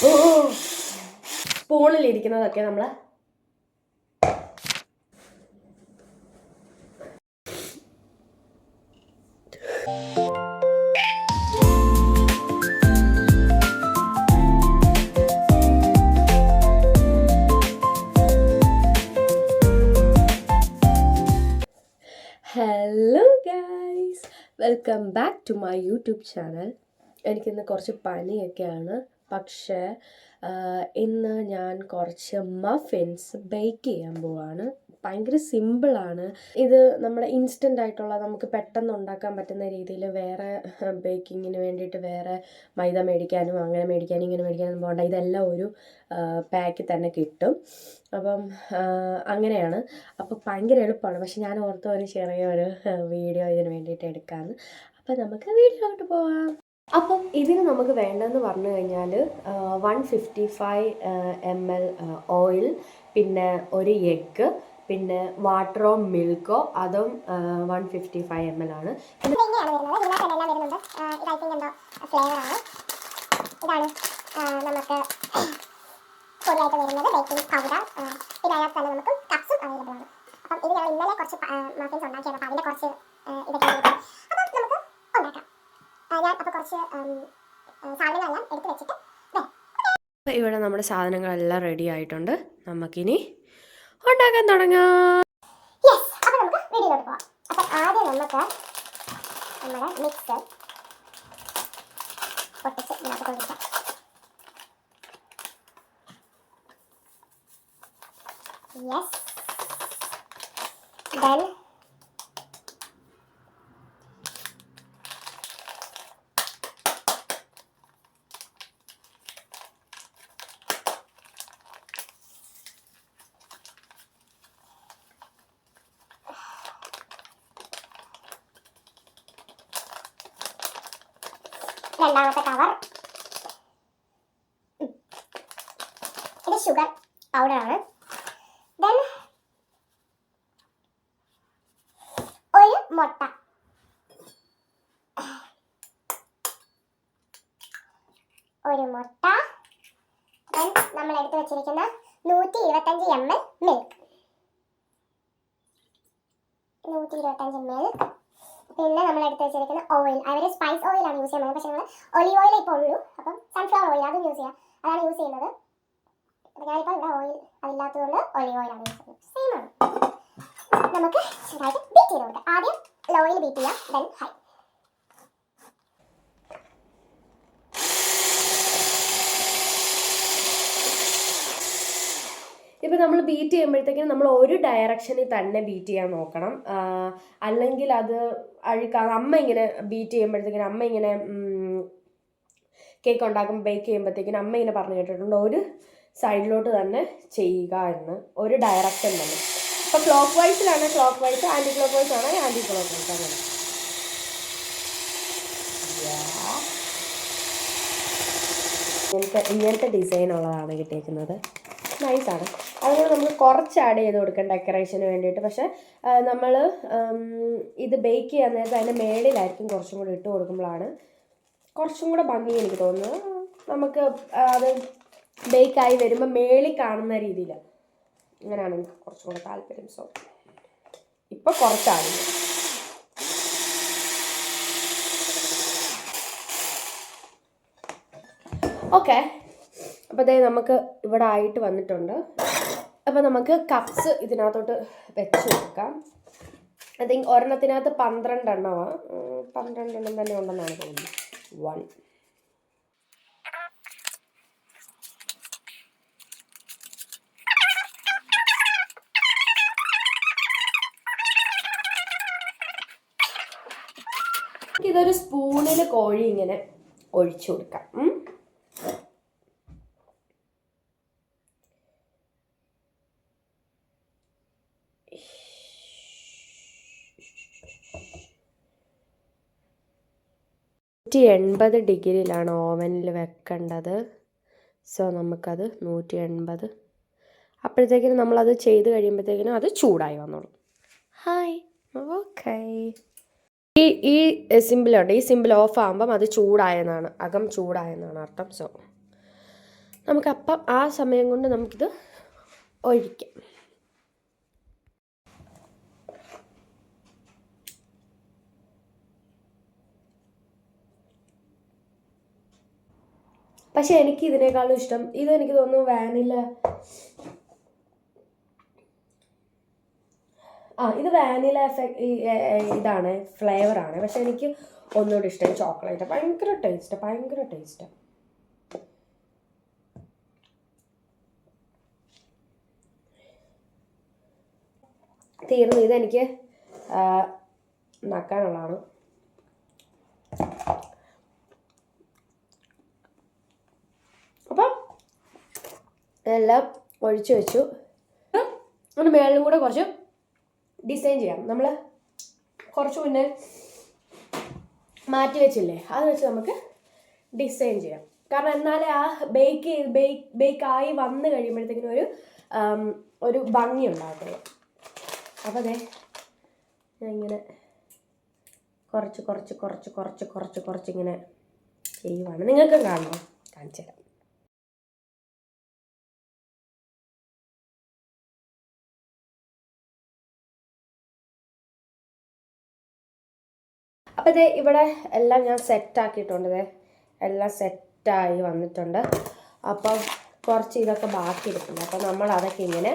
ഓ സ്പൂണിലിരിക്കുന്നതൊക്കെ നമ്മൾ hello guys welcome back to my YouTube channel എനിക്കിന്ന് കുറച്ച് പനിയൊക്കെയാണ് പക്ഷേ ഇന്ന് ഞാൻ കുറച്ച് മഫിൻസ് ബേക്ക് ചെയ്യാൻ പോവാണ്. ഭയങ്കര സിമ്പിളാണ് ഇത് നമ്മുടെ ഇൻസ്റ്റന്റ് ആയിട്ടുള്ള നമുക്ക് പെട്ടെന്ന് ഉണ്ടാക്കാൻ പറ്റുന്ന രീതിയിൽ വേറെ ബേക്കിങ്ങിന് വേണ്ടിയിട്ട് വേറെ മൈദ മേടിക്കാനും അങ്ങനെ മേടിക്കാനും ഇങ്ങനെ മേടിക്കാനും പോകണ്ട. ഇതെല്ലാം ഒരു പാക്കിൽ തന്നെ കിട്ടും. അപ്പം അങ്ങനെയാണ്. അപ്പോൾ ഭയങ്കര എളുപ്പമാണ്. പക്ഷെ ഞാൻ ഓർത്ത ഒരു ചെറിയ ഒരു വീഡിയോ ഇതിന് വേണ്ടിയിട്ട് എടുക്കാമെന്ന് അപ്പോൾ നമുക്ക് വീഡിയോട്ട് പോവാം. അപ്പം ഇതിന് നമുക്ക് വേണ്ടതെന്ന് പറഞ്ഞു കഴിഞ്ഞാൽ one fifty five M L oil പിന്നെ ഒരു എഗ്ഗ് പിന്നെ വാട്ടറോ മിൽക്കോ അതും one fifty five M L ആണ്. ഇതാണ് നമുക്ക് പൊടിയായിട്ട് വരുന്നത് ബേക്കിംഗ് പൗഡർ പിന്നെ അതിനകത്ത് തന്നെ നമുക്ക് കപ്സും അവൈലബിൾ ആണ്. അപ്പം ഇത് ഞങ്ങൾ ഇന്നലെ കുറച്ച് മഫിൻസ് ഉണ്ടാക്കിയത് അപ്പം അതിന്റെ കുറച്ച് ഇതൊക്കെ അപ്പം ഞാൻ അപ്പോൾ കുറച്ച് സാധനങ്ങളെല്ലാം എടുത്ത് വെച്ചിട്ട് അപ്പോൾ ഇവിടെ നമ്മുടെ സാധനങ്ങളെല്ലാം റെഡി ആയിട്ടുണ്ട്. നമുക്കിനി ഉണ്ടാക്കാൻ തുടങ്ങാം. യെസ് അപ്പോൾ നമുക്ക് വീഡിയോയിലോട്ട് പോകാം അപ്പം ആദ്യം നമുക്ക് നമ്മുടെ മിക്സ് പൊട്ടിച്ച് ഇതിനകത്ത് യെസ് ദെൻ രണ്ടാമത്തെ കവർ ഇത് ഷുഗർ ആണ്. ദെൻ ഒരു മുട്ട. ഒരു മുട്ട. ദെൻ നമ്മൾ എടുത്തു വെച്ചിരിക്കുന്ന നൂറ്റി ഇരുപത്തഞ്ച് എം എൽ മിൽക്ക് നൂറ്റി ഇരുപത്തഞ്ച് മിൽക്ക് പിന്നെ നമ്മൾ എടുത്ത് വെച്ചിരിക്കുന്ന ഓയിൽ അവർ സ്പൈസ് ഓയിലാണ് യൂസ് ചെയ്യുന്നത് പക്ഷേ നമ്മൾ ഒലിവ് ഓയിൽ ഇപ്പോൾ ഉള്ളൂ. അപ്പം സൺഫ്ലവർ ഓയിൽ അതും യൂസ് ചെയ്യാം. അതാണ് യൂസ് ചെയ്യുന്നത്. ഞാനിപ്പോൾ ഇവിടെ ഓയിൽ അതില്ലാത്തതുകൊണ്ട് ഒലിവ് ഓയിലാണ് യൂസ് ചെയ്യുന്നത്. സെയിം ആണ്. നമുക്ക് ബീറ്റ് ചെയ്ത് കൊടുക്കാം. ആദ്യം ലോയിൽ ബീറ്റ് ചെയ്യാം ദെൻ ഹൈ നമ്മൾ ബീറ്റ് ചെയ്യുമ്പോഴത്തേക്കും നമ്മൾ ഒരു ഡയറക്ഷനിൽ തന്നെ ബീറ്റ് ചെയ്യാൻ നോക്കണം. അല്ലെങ്കിൽ അത് അഴുക്കാണ് അമ്മ ഇങ്ങനെ ബീറ്റ് ചെയ്യുമ്പോഴത്തേക്കിനും അമ്മ ഇങ്ങനെ കേക്ക് ഉണ്ടാക്കുമ്പോൾ ബേക്ക് ചെയ്യുമ്പോഴത്തേക്കിനും അമ്മ ഇങ്ങനെ പറഞ്ഞു കേട്ടിട്ടുണ്ട് ഒരു സൈഡിലോട്ട് തന്നെ ചെയ്യുക എന്ന്. ഒരു ഡയറക്ഷൻ തന്നെ. അപ്പോൾ ക്ലോക്ക് വൈസിലാണ് clockwise anticlockwise ആണ് ആന്റി ക്ലോക്ക് വൈസ് ആണ്. ഇങ്ങനത്തെ ഇങ്ങനത്തെ ഡിസൈൻ ഉള്ളതാണ് കിട്ടിയേക്കുന്നത്. നൈസാണ് അതുപോലെ നമ്മൾ കുറച്ച് ആഡ് ചെയ്ത് കൊടുക്കാം ഡെക്കറേഷന് വേണ്ടിയിട്ട്. പക്ഷേ നമ്മൾ ഇത് ബേക്ക് ചെയ്യാൻ നേരത്തെ അതിന്റെ മേളിലായിരിക്കും കുറച്ചും കൂടി ഇട്ട് കൊടുക്കുമ്പോഴാണ് കുറച്ചും കൂടെ ഭംഗി എനിക്ക് തോന്നുന്നത്. നമുക്ക് അത് ബേക്കായി വരുമ്പോൾ മേളിൽ കാണുന്ന രീതിയിൽ അങ്ങനെയാണ് എനിക്ക് കുറച്ചും കൂടെ താല്പര്യം. സോ ഇപ്പോൾ കുറച്ചാണ്. ഓക്കെ അപ്പോൾ അതായത് നമുക്ക് ഇവിടെ ആയിട്ട് വന്നിട്ടുണ്ട്. അപ്പോൾ നമുക്ക് കപ്സ് ഇതിനകത്തോട്ട് വെച്ച് കൊടുക്കാം. ഐ തിങ്ക് ഒരെണ്ണത്തിനകത്ത് പന്ത്രണ്ട് എണ്ണം തന്നെ ഉണ്ടെന്നാണ് തോന്നുന്നത്. വൺ ഇതൊരു സ്പൂണിൽ കോഴി ഇങ്ങനെ ഒഴിച്ചു കൊടുക്കാം. നൂറ്റി എൺപത് ഡിഗ്രിയിലാണ് ഓവനിൽ വെക്കേണ്ടത്. സോ നമുക്കത് നൂറ്റി എൺപത് അപ്പോഴത്തേക്കിനും നമ്മളത് ചെയ്ത് കഴിയുമ്പോഴത്തേക്കിനും അത് ചൂടായി വന്നോളും. ഹായ്. ഓക്കെ. ഈ ഈ സിമ്പിളുണ്ട് ഈ സിമ്പിൾ ഓഫ് ആകുമ്പം അത് ചൂടായെന്നാണ്. അകം ചൂടായെന്നാണ് അർത്ഥം. സോ നമുക്കപ്പം ആ സമയം കൊണ്ട് നമുക്കിത് ഒഴിക്കാം. പക്ഷെ എനിക്ക് ഇതിനേക്കാളും ഇഷ്ടം ഇത് എനിക്ക് തോന്നുന്നു വാനില. ആ ഇത് വാനില എഫക്ട് ഇതാണ് ആണ്. പക്ഷെ എനിക്ക് ഒന്നുകൂടി ഇഷ്ടം ചോക്ലേറ്റ്. ഭയങ്കര ടേസ്റ്റ് ഭയങ്കര ടേസ്റ്റ്. തീർന്നു. ഇതെനിക്ക് നക്കാനുള്ളതാണ് അപ്പം എല്ലാം ഒഴിച്ചു വെച്ചു. അതിന് മേളിലും കൂടെ കുറച്ച് ഡിസൈൻ ചെയ്യാം. നമ്മൾ കുറച്ച് മുന്നേ മാറ്റി വെച്ചില്ലേ? അത് വെച്ച് നമുക്ക് ഡിസൈൻ ചെയ്യാം. കാരണം എന്നാലേ ആ ബേക്ക് ചെയ്ത് ബേക്ക് ബേക്ക് ആയി വന്ന് കഴിയുമ്പോഴത്തേക്കിനും ഒരു ഒരു ഭംഗി ഉണ്ടാകത്തുള്ളൂ. അപ്പോൾ അതെ ഞാൻ ഇങ്ങനെ കുറച്ച് കുറച്ച് കുറച്ച് കുറച്ച് കുറച്ച് കുറച്ച് ഇങ്ങനെ ചെയ്യുവാണ്. നിങ്ങൾക്കും കാണുമോ? കാണിച്ചു തരാം. അപ്പോൾ ഇത് ഇവിടെ എല്ലാം ഞാൻ സെറ്റ് ആക്കിയിട്ടുണ്ട് ദേ. എല്ലാം സെറ്റായി വന്നിട്ടുണ്ട്. അപ്പം കുറച്ച് ഇതൊക്കെ ബാക്കി എടുക്കുന്നു അപ്പം നമ്മൾ അതൊക്കെ ഇങ്ങനെ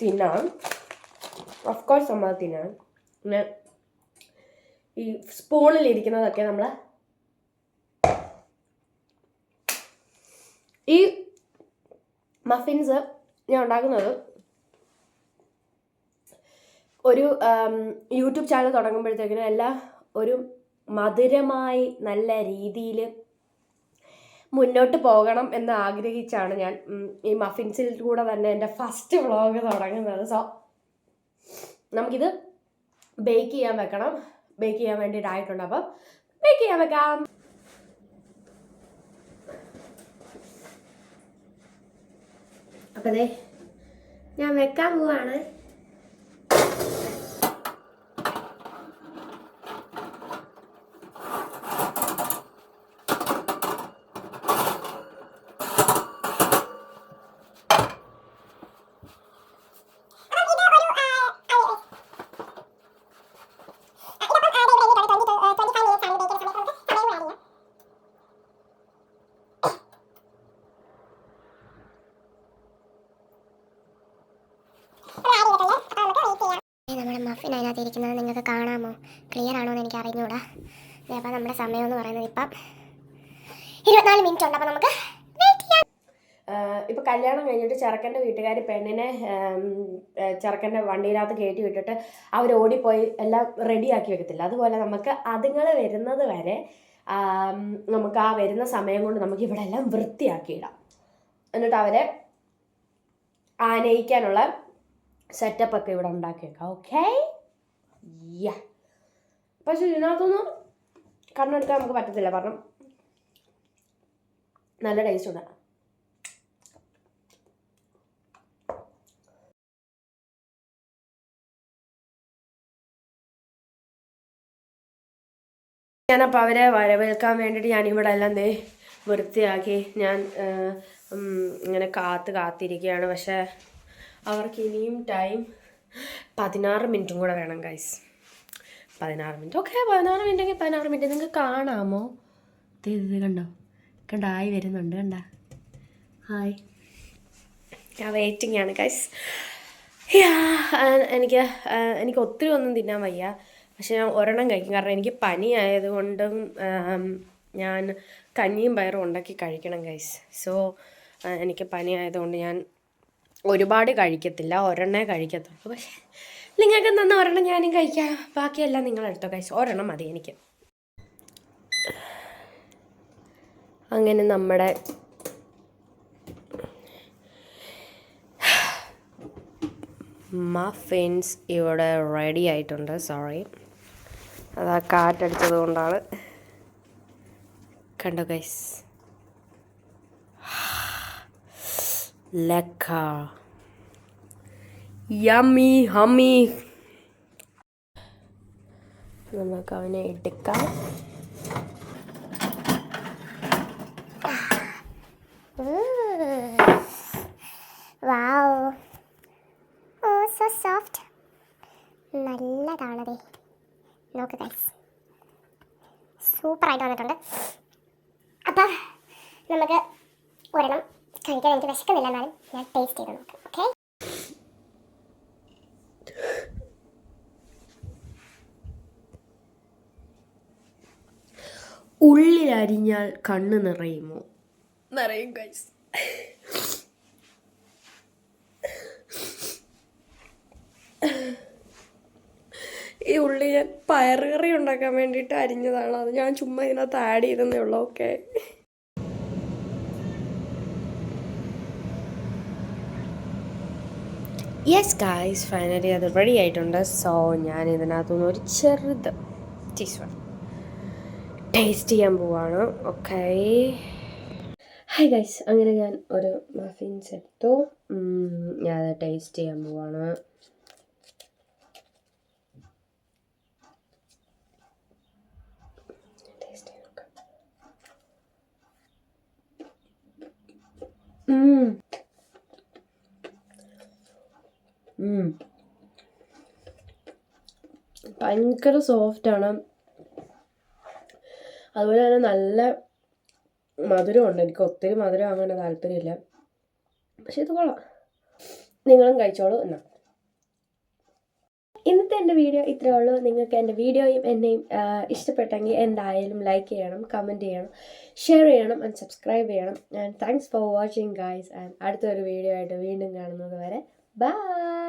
തിന്നാം. ഓഫ് കോഴ്സ് നമ്മൾ തിന്നാം. പിന്നെ ഈ സ്പൂണിലിരിക്കുന്നതൊക്കെ നമ്മൾ ഈ മഫിൻസ് ഞാൻ ഉണ്ടാക്കുന്നത് ഒരു യൂട്യൂബ് ചാനൽ തുടങ്ങുമ്പോഴത്തേക്കിനും എല്ലാം ഒരു മധുരമായി നല്ല രീതിയിൽ മുന്നോട്ട് പോകണം എന്ന് ആഗ്രഹിച്ചാണ് ഞാൻ ഈ മഫിൻസിൽ കൂടെ തന്നെ എന്റെ ഫസ്റ്റ് വ്ളോഗ് തുടങ്ങുന്നത്. സോ നമുക്കിത് ബേക്ക് ചെയ്യാൻ വെക്കണം. ബേക്ക് ചെയ്യാൻ വേണ്ടിയിട്ടായിട്ടുണ്ട്. അപ്പം ബേക്ക് ചെയ്യാൻ വെക്കാം. അപ്പം അതെ ഞാൻ വെക്കാൻ പോവാണ്. മഫിൻ അതിനകത്ത് ഇരിക്കുന്നത് നിങ്ങൾക്ക് കാണാമോ? ക്ലിയർ ആണോ എന്ന് എനിക്ക് അറിഞ്ഞൂടാ. അപ്പോൾ നമ്മുടെ സമയം എന്ന് പറയുന്നത് ഇപ്പം ഇരുപത്തിനാല് മിനിറ്റ് ഉണ്ട്. അപ്പോൾ നമുക്ക് വെയിറ്റ് ചെയ്യാം. ഇപ്പൊ കല്യാണം കഴിഞ്ഞിട്ട് ചെറുക്കന്റെ വീട്ടുകാർ പെണ്ണിനെ ചെറുക്കന്റെ വണ്ടിയിനകത്ത് കയറ്റി വിട്ടിട്ട് അവർ ഓടിപ്പോയി എല്ലാം റെഡിയാക്കി വെക്കത്തില്ല. അതുപോലെ നമുക്ക് അതുങ്ങൾ വരുന്നത് വരെ നമുക്ക് ആ വരുന്ന സമയം കൊണ്ട് നമുക്ക് ഇവിടെ എല്ലാം വൃത്തിയാക്കിയിടാം. എന്നിട്ട് അവരെ ആനയിക്കാനുള്ള സെറ്റപ്പ് ഒക്കെ ഇവിടെ ഉണ്ടാക്കി വെക്കാം ഓക്കെ യാ പക്ഷെ ഇതിനകത്തൊന്നും കണ്ണെടുക്കാൻ നമുക്ക് പറ്റത്തില്ല. കാരണം നല്ല ടേസ്റ്റ് ഉണ്ട്. ഞാനപ്പോൾ അവരെ വരവേൽക്കാൻ വേണ്ടിയിട്ട് ഞാൻ ഇവിടെ എല്ലാം ദേ വൃത്തിയാക്കി ഞാൻ ഇങ്ങനെ കാത്ത് കാത്തിരിക്കുകയാണ്. പക്ഷേ അവർക്ക് ഇനിയും ടൈം പതിനാറ് മിനിറ്റും കൂടെ വേണം ഗൈസ് പതിനാറ് മിനിറ്റ്. ഓക്കെ പതിനാറ് മിനിറ്റ് എങ്കിൽ പതിനാറ് മിനിറ്റ് നിങ്ങൾക്ക് കാണാമോ? ഇത് കണ്ടോ? കണ്ടായി വരുന്നുണ്ട് കണ്ട? ഹായ് ഞാൻ വെയിറ്റിംഗ് ആണ് ഗൈസ് എനിക്ക് എനിക്ക് ഒത്തിരി ഒന്നും തിന്നാൻ വയ്യ. പക്ഷെ ഞാൻ ഒരെണ്ണം കഴിക്കും. കാരണം എനിക്ക് പനി ആയതുകൊണ്ടും ഞാൻ കഞ്ഞിയും പയറും ഉണ്ടാക്കി കഴിക്കണം ഗൈസ് സോ എനിക്ക് പനി ആയതുകൊണ്ട് ഞാൻ ഒരുപാട് കഴിക്കത്തില്ല ഒരെണ്ണേ കഴിക്കത്തുള്ളൂ. പക്ഷേ നിങ്ങൾക്ക് തന്ന ഒരെണ്ണം ഞാനും കഴിക്കാം. ബാക്കിയെല്ലാം നിങ്ങളെടുത്തോ കഴിച്ചു ഒരെണ്ണം മതി എനിക്ക്. അങ്ങനെ നമ്മുടെ മഫിൻസ് ഇവിടെ റെഡി ആയിട്ടുണ്ട്. സോറി അതാ കാറ്റടിച്ചത് കൊണ്ടാണ്. കണ്ടോ ഗൈസ് লেখা യമ്മി ഹമ്മി നമുക്ക് അവനെ എടുക്കാം. വാവ്. ഓ സോ സോഫ്റ്റ് നല്ലതാണതേ നോക്ക് ഗൈസ് സൂപ്പറായിട്ട് വന്നിട്ടുണ്ട്. കഴിക്കാൻ എനിക്ക് വിശക്കുന്നില്ല എന്നാലും ഞാൻ ടേസ്റ്റ് ചെയ്ത് നോക്കാം ഓക്കെ ഉള്ളിലരിഞ്ഞാൽ കണ്ണ് നിറയുമോ? നിറയും ഗൈസ് ഈ ഉള്ളി ഞാൻ പയറുകറി ഉണ്ടാക്കാൻ വേണ്ടിയിട്ട് അരിഞ്ഞതാണ്. അത് ഞാൻ ചുമ്മാ ഇതിനകത്ത് ആഡ് ചെയ്തെന്നേ ഉള്ളൂ ഓക്കെ യെസ് ഗായ്സ് ഫൈനലി അത് റെഡി ആയിട്ടുണ്ട്. സോ ഞാൻ ഇതിനകത്തുനിന്ന് ഒരു ചെറുത് ടീസ്പൂൺ ടേസ്റ്റ് ചെയ്യാൻ പോവാണ്. ഓക്കെ ഹൈ ഗൈസ് അങ്ങനെ ഞാൻ ഒരു മഫിൻസ് എടുത്തു ഞാൻ ടേസ്റ്റ് ചെയ്യാൻ പോവാണ്. ടേസ്റ്റ് ചെയ്യാൻ ഭയങ്കര സോഫ്റ്റാണ് അതുപോലെ തന്നെ നല്ല മധുരമുണ്ട്. എനിക്ക് ഒത്തിരി മധുരം അങ്ങനെ താല്പര്യമില്ല. പക്ഷെ ഇത് കൊള്ളാം. നിങ്ങളും കഴിച്ചോളൂ എന്നാ. ഇന്നത്തെ എന്റെ വീഡിയോ ഇത്രയേ ഉള്ളൂ. നിങ്ങൾക്ക് എന്റെ വീഡിയോയും എന്നെയും ഇഷ്ടപ്പെട്ടെങ്കിൽ എന്തായാലും ലൈക്ക് ചെയ്യണം കമന്റ് ചെയ്യണം ഷെയർ ചെയ്യണം ആൻഡ് സബ്സ്ക്രൈബ് ചെയ്യണം. And thanks for watching guys and അടുത്തൊരു വീഡിയോ ആയിട്ട് വീണ്ടും കാണുന്നത് വരെ. ബൈ